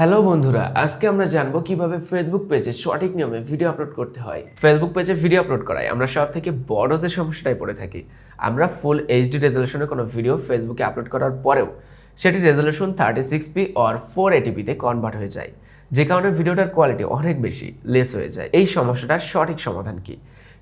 Hello বন্ধুরা। আজকে আমরা জানব কীভাবে ফেসবুক পেজে সঠিক নিয়মে ভিডিও আপলোড করতে হয়। ফেসবুক পেজে ভিডিও আপলোড করায়। আমরা সব থেকে বড় যে সমস্যাটায় পড়ে থাকি, আমরা ফুল এইচডি রেজলিউশনের কোনো ভিডিও ফেসবুকে আপলোড করার পরেও সেটি resolution thirty six p or four এটিপিতে convert হয়ে যায়। যে কারণে ভিডিওটার কোয়ালিটি অনেক বেশি লেস হয়ে যায়। এই সমস্যাটার সঠিক সমাধান কি?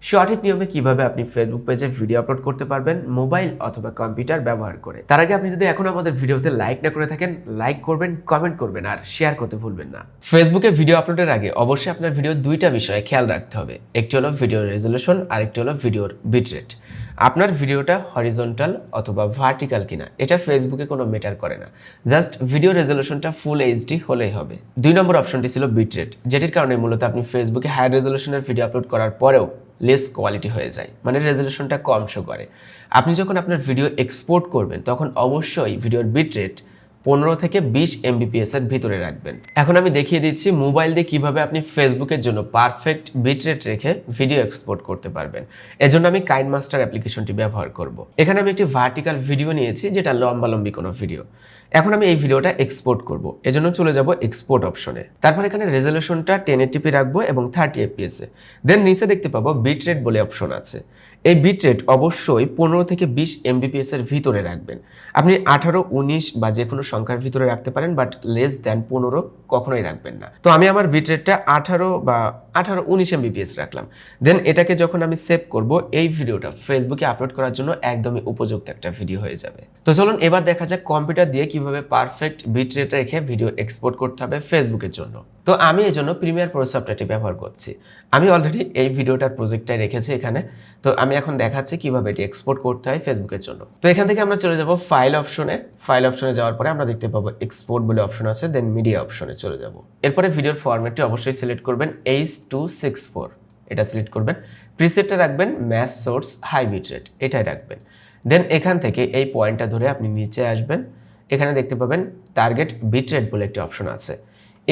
সঠিক নিয়মে কীভাবে আপনি ফেসবুক পেজে ভিডিও আপলোড করতে পারবেন মোবাইল অথবা কম্পিউটার ব্যবহার করে। তার আগে আপনি যদি এখন আমাদের ভিডিওতে লাইক না করে থাকেন লাইক করবেন কমেন্ট করবেন আর শেয়ার করতে ভুলবেন না। ফেসবুকে ভিডিও আপলোডের আগে অবশ্যই আপনার ভিডিও দুইটা বিষয়ে খেয়াল রাখতে হবে। একটি হলো ভিডিওর রেজলিউশন আর একটি হলো ভিডিওর বিটরেট আপনার ভিডিওটা হরিজন্টাল অথবা ভার্টিক্যাল কিনা, এটা ফেসবুকে কোনো মেটার করে না। জাস্ট ভিডিও রেজলিউশনটা ফুল এইচডি হলেই হবে। দুই নম্বর অপশনটি ছিল বিটরেট যেটির কারণে মূলত আপনি ফেসবুকে হাই রেজলিউশনের ভিডিও আপলোড করার পরেও লেস কোয়ালিটি হয়ে যায় মানে রেজলিউশনটা কম শো করে। আপনি যখন আপনার ভিডিও এক্সপোর্ট করবেন, তখন অবশ্যই ভিডিওর বিটরেট পনেরো থেকে বিশ এমবিপিএস এর ভিতরে রাখবেন। এখন আমি দেখিয়ে দিচ্ছি মোবাইল দিয়ে কীভাবে আপনি ফেসবুকের জন্য পারফেক্ট বিটরেট রেখে ভিডিও এক্সপোর্ট করতে পারবেন। এজন্য আমি কাইন মাস্টার অ্যাপ্লিকেশনটি ব্যবহার করব। এখানে আমি একটি ভার্টিক্যাল ভিডিও নিয়েছি, যেটা লম্বালম্বি কোনো ভিডিও এখন আমি এই ভিডিওটা এক্সপোর্ট করব। এজন্য চলে যাব এক্সপোর্ট অপশনে তারপর এখানে রেজলিউশনটা টেন এটিপি রাখব এবং থার্টি এফপিএস দেন নিচে দেখতে পাবো বিটরেট বলে অপশন আছে। এই বিটরেট অবশ্যই পনেরো থেকে বিশ এমবিপিএস এর ভিতরে রাখবেন। আপনি আঠারো, উনিশ বা যে কোনো সংখ্যার ভিতরে রাখতে পারেন বাট লেস দেন পনেরো কখনোই রাখবেন না। তো আমি আমার বিটরেটটা আঠারো বা আঠারো, উনিশ এমবিপিএস রাখলাম। দেন এটাকে যখন আমি সেভ করব, এই ভিডিওটা ফেসবুকে আপলোড করার জন্য একদমই উপযুক্ত একটা ভিডিও হয়ে যাবে। তো চলুন এবার দেখা যাক কম্পিউটার দিয়ে কীভাবে পারফেক্ট বিটরেট রেখে ভিডিও এক্সপোর্ট করতে হবে ফেসবুকের জন্য। তো আমি এই জন্য প্রিমিয়ার প্রো সফটওয়্যারটি ব্যবহার করছি। আমি অলরেডি এই ভিডিওটার প্রজেক্টটাই রেখেছি এখানে। তো আমি এখন দেখাচ্ছি কীভাবে এটি এক্সপোর্ট করতে হয় ফেসবুকের জন্য। তো এখান থেকে আমরা চলে যাব ফাইল অপশনে ফাইল অপশনে যাওয়ার পরে আমরা দেখতে পাবো এক্সপোর্ট বলে অপশন আছে দেন মিডিয়া অপশনে চলে যাব। এরপরে ভিডিওর ফরম্যাটটি অবশ্যই সিলেক্ট করবেন এইচ টু সিক্স ফোর এটা সিলেক্ট করবেন। প্রিসেটটা রাখবেন ম্যাস সোর্স হাই বিটরেট এটাই রাখবেন। দেন এখান থেকে এই পয়েন্টটা ধরে আপনি নিচে আসবেন। এখানে দেখতে পাবেন টার্গেট বিটরেট বলে একটি অপশন আছে।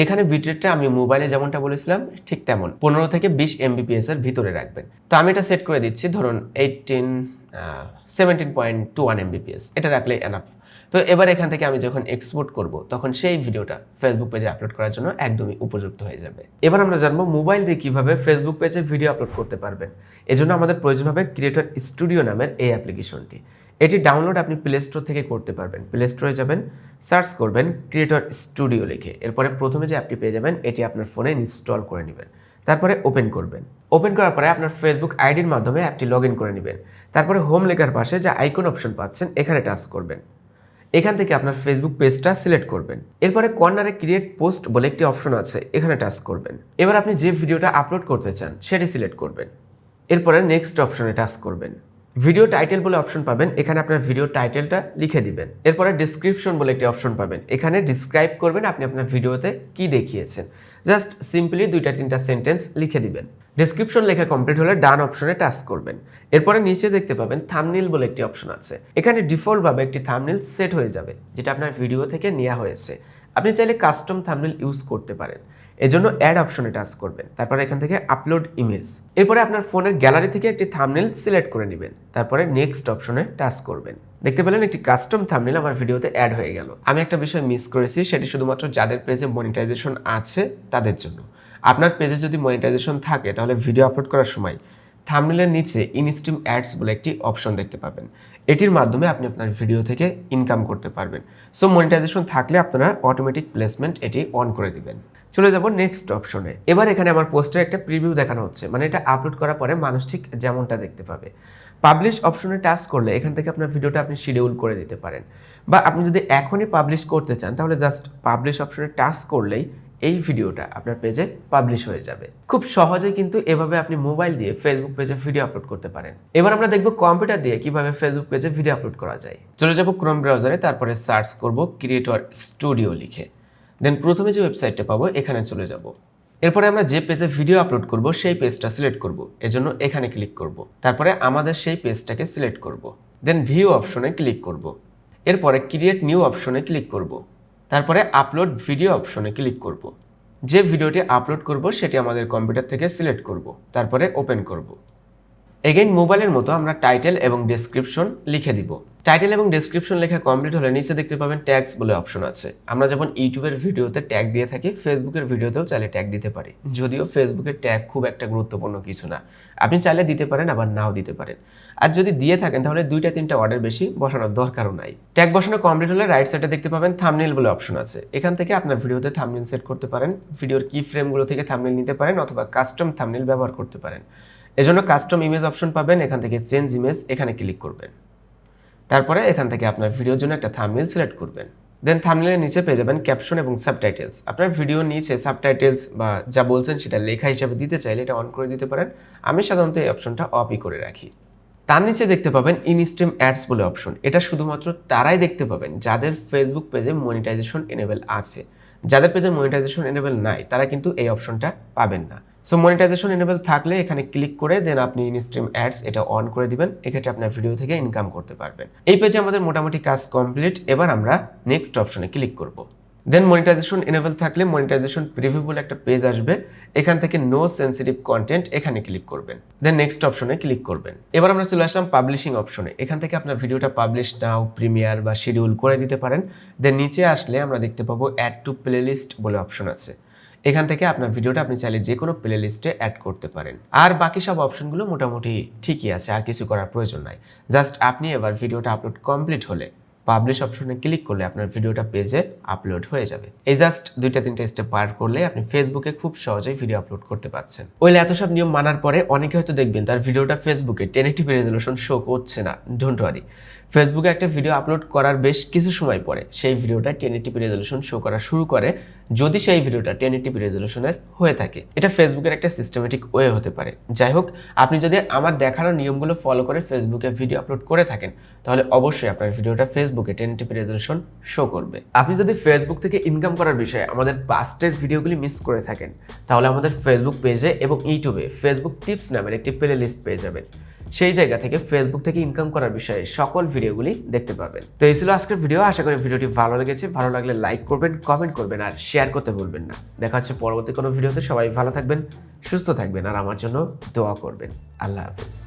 এখানে বিটরেটটা আমি মোবাইলে যেমনটা বলেছিলাম, ঠিক তেমন। পনেরো থেকে বিশ এমবিপিএস এর ভিতরে রাখবেন। তো আমি এটা সেট করে দিচ্ছি, ধরুন eighteen seventeen point two one Mbps এটা রাখলে এনাফ তো এবার এখান থেকে আমি যখন এক্সপোর্ট করব, তখন সেই ভিডিওটা ফেসবুক পেজে আপলোড করার জন্য একদমই উপযুক্ত হয়ে যাবে। এবার আমরা জানব মোবাইল দিয়ে কীভাবে ফেসবুক পেজে ভিডিও আপলোড করতে পারবেন। এজন্য আমাদের প্রয়োজন হবে ক্রিয়েটর স্টুডিও নামের এই অ্যাপ্লিকেশনটি এটি ডাউনলোড আপনি প্লে স্টোর থেকে করতে পারবেন। প্লে স্টোরে যাবেন সার্চ করবেন ক্রিয়েটর স্টুডিও লিখে। এরপরে প্রথমে যে অ্যাপটি পেয়ে যাবেন, এটি আপনার ফোনে ইনস্টল করে নেবেন। তারপরে ওপেন করবেন। ওপেন করার পরে আপনার ফেসবুক আইডির মাধ্যমে অ্যাপটি লগ করে নেবেন। তারপরে হোম লেখার পাশে যে আইকন অপশন পাচ্ছেন, এখানে টাচ করবেন। এখান থেকে আপনার ফেসবুক পেজটা সিলেক্ট করবেন। এরপরে কর্নারে ক্রিয়েট পোস্ট বলে একটি অপশন আছে, এখানে টাচ করবেন। এবার আপনি যে ভিডিওটা আপলোড করতে চান, সেটি সিলেক্ট করবেন। এরপরে নেক্সট অপশনে টাচ করবেন। ভিডিও টাইটেল বলে অপশন পাবেন, এখানে আপনার ভিডিও টাইটেলটা লিখে দিবেন। এরপরে ডিসক্রিপশন বলে একটি অপশন পাবেন। এখানে ডিসক্রাইব করবেন আপনি আপনার ভিডিওতে কি দেখিয়েছেন। জাস্ট সিম্পলি দুইটা তিনটা সেন্টেন্স লিখে দিবেন। ডিসক্রিপশন লেখা কমপ্লিট হলে ডান অপশনে টাচ করবেন। এরপরে নিচে দেখতে পাবেন থামনিল বলে একটি অপশন আছে। এখানে ডিফল্টভাবে একটি থামনিল সেট হয়ে যাবে, যেটা আপনার ভিডিও থেকে নেওয়া হয়েছে। আপনি চাইলে কাস্টম থামনিল ইউজ করতে পারেন। এজন্য অ্যাড অপশনে টাচ করবেন। তারপরে এখান থেকে আপলোড ইমেজ এরপরে আপনার ফোনের গ্যালারি থেকে একটি থামনেল সিলেক্ট করে নেবেন। তারপরে নেক্সট অপশনে টাচ করবেন। দেখতে পেলেন একটি কাস্টম থামনেল আমার ভিডিওতে অ্যাড হয়ে গেল। আমি একটা বিষয় মিস করেছি, সেটি শুধুমাত্র যাদের পেজে মনিটাইজেশন আছে, তাদের জন্য। আপনার পেজে যদি মনিটাইজেশন থাকে, তাহলে ভিডিও আপলোড করার সময় থামনেলের নিচে ইনস্ট্রিম অ্যাডস বলে একটি অপশন দেখতে পাবেন। এটির মাধ্যমে আপনি আপনার ভিডিও থেকে ইনকাম করতে পারবেন। সো মনিটাইজেশন থাকলে আপনারা অটোমেটিক প্লেসমেন্ট এটি অন করে দিবেন। চলে যাব নেক্সট অপশনে এবার এখানে আমার পোস্টের একটা প্রিভিউ দেখানো হচ্ছে। মানে এটা আপলোড করার পরে মানুষ ঠিক যেমনটা দেখতে পাবে। পাবলিশ অপশনে টাচ করলে এখান থেকে আপনার ভিডিওটা আপনি শিডিউল করে দিতে পারেন। বা আপনি যদি এখনই পাবলিশ করতে চান, তাহলে জাস্ট পাবলিশ অপশনে টাচ করলেই এই ভিডিওটা আপনার পেজে পাবলিশ হয়ে যাবে। খুব সহজে কিন্তু এভাবে আপনি মোবাইল দিয়ে ফেসবুক পেজে ভিডিও আপলোড করতে পারেন। এবার আমরা দেখব কম্পিউটার দিয়ে কীভাবে ফেসবুক পেজে ভিডিও আপলোড করা যায়। চলে যাব ক্রোম ব্রাউজারে তারপরে সার্চ করব ক্রিয়েটর স্টুডিও লিখে। দেন প্রথমে যে ওয়েবসাইটটা পাবো, এখানে চলে যাব। এরপরে আমরা যে পেজে ভিডিও আপলোড করব, সেই পেজটা সিলেক্ট করব। এজন্য এখানে ক্লিক করব। তারপরে আমাদের সেই পেজটাকে সিলেক্ট করব। দেন ভিউ অপশনে ক্লিক করব। এরপরে ক্রিয়েট নিউ অপশনে ক্লিক করব। তারপরে আপলোড ভিডিও অপশনে ক্লিক করব। যে ভিডিওটি আপলোড করব, সেটি আমাদের কম্পিউটার থেকে সিলেক্ট করব, তারপরে ওপেন করব। এগেইন মোবাইলের মতো আমরা টাইটেল এবং ডেসক্রিপশন লিখে দিব। টাইটেল এবং ডেসক্রিপশন লেখা কমপ্লিট হলে নিচে দেখতে পাবেন ট্যাগস বলে অপশন আছে। আমরা যেমন ইউটিউবের ভিডিওতে ট্যাগ দিয়ে থাকি ফেসবুকের ভিডিওতেও চাইলে ট্যাগ দিতে পারি। যদিও ফেসবুকের ট্যাগ খুব একটা গুরুত্বপূর্ণ কিছু না। আপনি চাইলে দিতে পারেন, আবার নাও দিতে পারেন। আর যদি দিয়ে থাকেন, তাহলে দুইটা, তিনটা অর্ডার বেশি বসানোর দরকারও নাই। ট্যাগ বসানো কমপ্লিট হলে রাইট সাইডে দেখতে পাবেন থামনেল বলে অপশন আছে। এখান থেকে আপনার ভিডিওতে থামনেল সেট করতে পারেন, ভিডিওর কি ফ্রেমগুলো থেকে থামনেল নিতে পারেন, অথবা কাস্টম থামনেল ব্যবহার করতে পারেন। এজন্য কাস্টম ইমেজ অপশন পাবেন, এখান থেকে চেঞ্জ ইমেজ এখানে ক্লিক করবেন। তারপরে এখান থেকে আপনার ভিডিওর জন্য একটা থামনেল সিলেক্ট করবেন। দেন থামনেলের নিচে পেয়ে যাবেন ক্যাপশন এবং সাবটাইটেলস আপনার ভিডিওর নিচে সাবটাইটেলস বা যা বলছেন সেটা লেখা হিসাবে দিতে চাইলে এটা অন করে দিতে পারেন। আমি সাধারণত এই অপশনটা অফই করে রাখি। তার নিচে দেখতে পাবেন ইনস্ট্রিম অ্যাডস বলে অপশন এটা শুধুমাত্র তারাই দেখতে পাবেন, যাদের ফেসবুক পেজে মনিটাইজেশন এনেবেল আছে। যাদের পেজে মনিটাইজেশন এনেবেল নাই, তারা কিন্তু এই অপশনটা পাবেন না। সো মনিটাইজেশন এনেবেল থাকলে এখানে ক্লিক করে দেন আপনি ইনস্ট্রিম অ্যাডস এটা অন করে দিবেন। এক্ষেত্রে আপনার ভিডিও থেকে ইনকাম করতে পারবেন। এই পেজে আমাদের মোটামুটি কাজ কমপ্লিট এবার আমরা নেক্সট অপশনে ক্লিক করব। দেন মনিটাইজেশন এনেবল থাকলে মনিটাইজেশন প্রিভিউ বলে একটা পেজ আসবে। এখান থেকে নো সেন্সিটিভ কন্টেন্ট এখানে ক্লিক করবেন। দেন নেক্সট অপশনে ক্লিক করবেন। এবার আমরা চলে আসলাম পাবলিশিং অপশনে এখান থেকে আপনার ভিডিওটা পাবলিশ নাও প্রিমিয়ার বা শিডিউল করে দিতে পারেন। দেন নিচে আসলে আমরা দেখতে পাবো অ্যাড টু প্লেলিস্ট বলে অপশন আছে। এখান থেকে আপনার ভিডিওটা আপনি চাইলে যে কোনো প্লে লিস্টে অ্যাড করতে পারেন। আর বাকি সব অপশনগুলো মোটামুটি ঠিকই আছে, আর কিছু করার প্রয়োজন নাই। জাস্ট আপনি এবার ভিডিওটা আপলোড কমপ্লিট হলে পাবলিশ অপশনে ক্লিক করলে আপনার ভিডিওটা পেজে আপলোড হয়ে যাবে। এই জাস্ট দুইটা, তিনটা স্টেপ পার করলে আপনি ফেসবুকে খুব সহজেই ভিডিও আপলোড করতে পারছেন। ওইলে এত সব নিয়ম মানার পরে অনেকে হয়তো দেখবেন, তার ভিডিওটা ফেসবুকে টেন এইটিপি রেজলিউশন শো করছে না। ডোন্ট ওয়ারি ফেসবুকে একটা ভিডিও আপলোড করার বেশ কিছু সময় পরে সেই ভিডিওটা টেন এইটিপি রেজলিউশন শো করা শুরু করে, যদি সেই ভিডিওটা টেন এইটিপি রেজলিউশনের হয়ে থাকে। এটা ফেসবুকের একটা সিস্টেমেটিক ওয়ে হতে পারে। যাই হোক, আপনি যদি আমার দেখানো নিয়মগুলো ফলো করে ফেসবুকে ভিডিও আপলোড করে থাকেন, তাহলে অবশ্যই আপনার ভিডিওটা ফেসবুকে টেন এইটিপি রেজলিউশন শো করবে। আপনি যদি ফেসবুক থেকে ইনকাম করার বিষয়ে আমাদের পাস্টের ভিডিওগুলি মিস করে থাকেন, তাহলে আমাদের ফেসবুক পেজে এবং ইউটিউবে ফেসবুক টিপস নামের একটি প্লে লিস্ট পেয়ে যাবেন। সেই জায়গা থেকে ফেসবুক থেকে ইনকাম করার বিষয়ে সকল ভিডিওগুলি দেখতে পাবেন। তো এই ছিল আজকের ভিডিও আশা করি ভিডিওটি ভালো লেগেছে। ভালো লাগলে লাইক করবেন কমেন্ট করবেন আর শেয়ার করতে ভুলবেন না। দেখা হচ্ছে পরবর্তী কোনো ভিডিওতে। সবাই ভালো থাকবেন, সুস্থ থাকবেন আর আমার জন্য দোয়া করবেন। আল্লাহ হাফিজ।